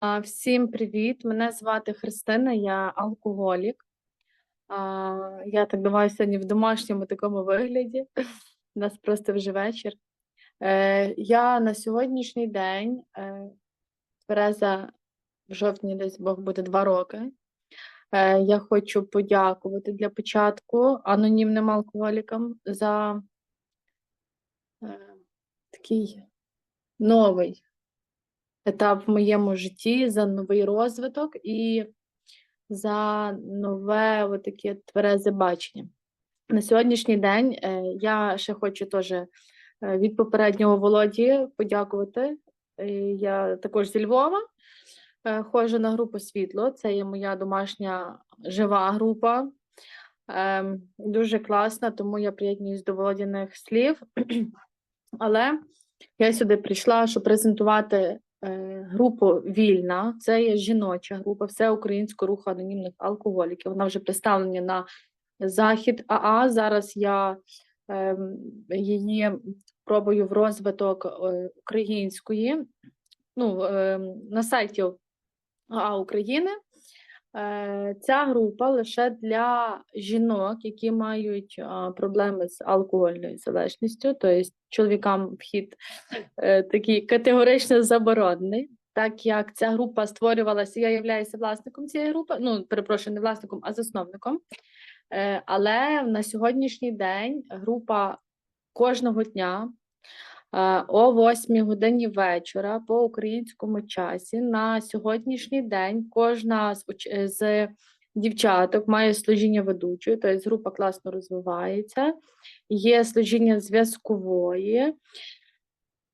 Всім привіт! Мене звати Христина, я алкоголік. Я так думаю, сьогодні в домашньому такому вигляді. У нас просто вже вечір. Е, Я на сьогоднішній день е, твереза в жовтні десь Бог буде два роки. Е, Я хочу подякувати для початку анонімним алкоголікам за такий новий етап в моєму житті, за новий розвиток і за нове от таке тверезе бачення. На сьогоднішній день е, я ще хочу теж е, від попереднього Володі подякувати. Е, Я також зі Львова ходжу на групу Світло. Це є моя домашня жива група. Ем, Дуже класна, тому я приєднуюсь до Володіних слів. Але я сюди прийшла, щоб презентувати е, групу Вільна. Це є жіноча група всеукраїнського руху анонімних алкоголіків. Вона вже представлена на захід АА. Зараз я е, її пробую в розвиток е, української. Ну, е, на сайті АА України. Е, Ця група лише для жінок, які мають проблеми з алкогольною залежністю, тобто чоловікам вхід е, такий категорично заборонений. Так як ця група створювалася, я являюся власником цієї групи, ну, перепрошую, не власником, а засновником. Е, Але на сьогоднішній день група кожного дня о 8 годині вечора по українському часі. На сьогоднішній день кожна з, е, дівчаток має служіння ведучої, тобто група класно розвивається. Є служіння зв'язкової.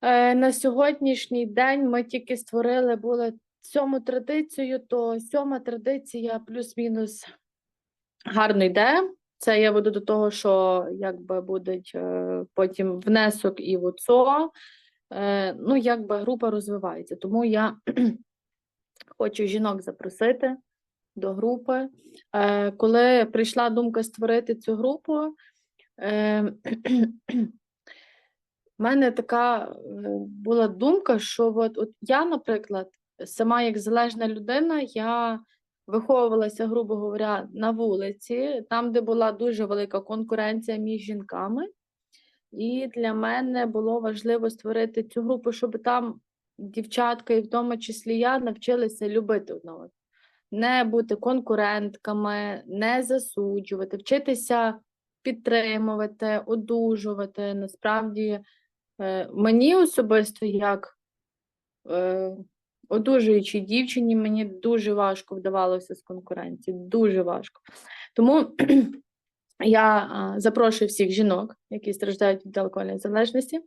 Е, На сьогоднішній день ми тільки створили були сьому традицію, то сьома традиція плюс-мінус гарно йде. Це я веду до того, що якби будуть е, потім внесок і в ОЦО. Е, ну, якби група розвивається. Тому я хочу жінок запросити до групи. Е, коли прийшла думка створити цю групу, е, в мене така була думка, що от, от я, наприклад, сама як залежна людина, я виховувалася, грубо говоря, на вулиці, там, де була дуже велика конкуренція між жінками. І для мене було важливо створити цю групу, щоб там дівчатка, і в тому числі я, навчилися любити одного. Не бути конкурентками, не засуджувати, вчитися підтримувати, одужувати. Насправді, е, мені особисто, як е, одужуючій дівчині, мені дуже важко вдавалося з конкуренції. Дуже важко. Тому я запрошую всіх жінок, які страждають від алкогольної залежності.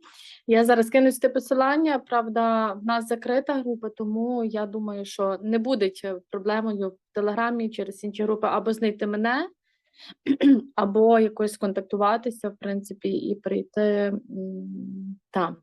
Я зараз кину сюди посилання. Правда, в нас закрита група, тому я думаю, що не буде проблемою в телеграмі через інші групи або знайти мене, або якось контактуватися, в принципі, і прийти там.